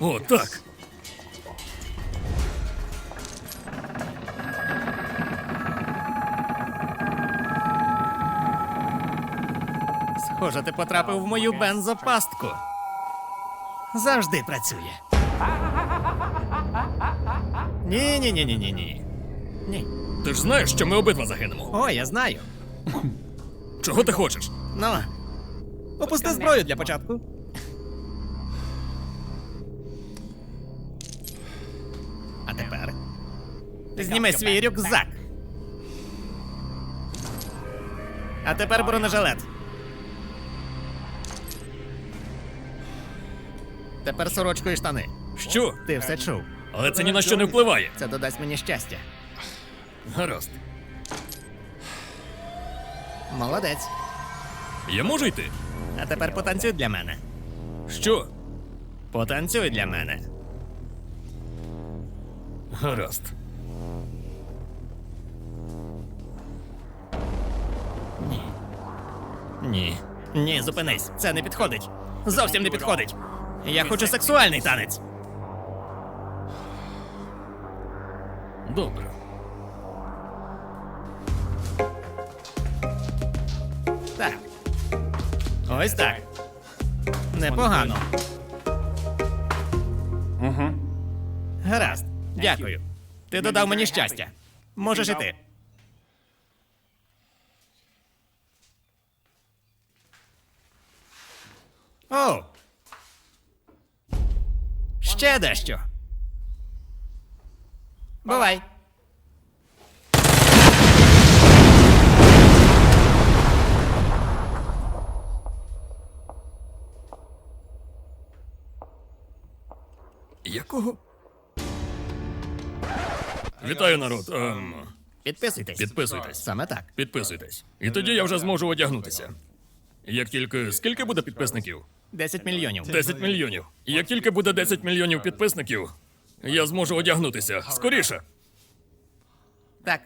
О, так. Схоже, ти потрапив в мою бензопастку. Завжди працює. Ні, ні, ні, ні, ні, ні. Ні. Ти ж знаєш, що ми обидва загинемо. О, я знаю. Чого ти хочеш? Ну. Опусти зброю для початку. Зніми свій рюкзак. А тепер бронежилет. Тепер сорочку і штани. Що? Ти все чув. Але це ні на що не впливає. Це додасть мені щастя. Гаразд. Молодець. Я можу йти? А тепер потанцюй для мене. Що? Потанцюй для мене. Гаразд. Ні. Ні, зупинись. Це не підходить. Зовсім не підходить. Я хочу сексуальний танець. Добре. Так. Ось так. Непогано. Угу. Гаразд. Дякую. Ти додав мені щастя. Можеш іти. О! Ще дещо. Бувай. Якого? Вітаю, народ. Ем, Підписуйтесь. підписуйтесь. Саме так. Підписуйтесь. І тоді я вже зможу одягнутися. Як тільки скільки буде підписників? 10 мільйонів. 10 мільйонів. Як тільки буде 10 мільйонів підписників, я зможу одягнутися скоріше. Так.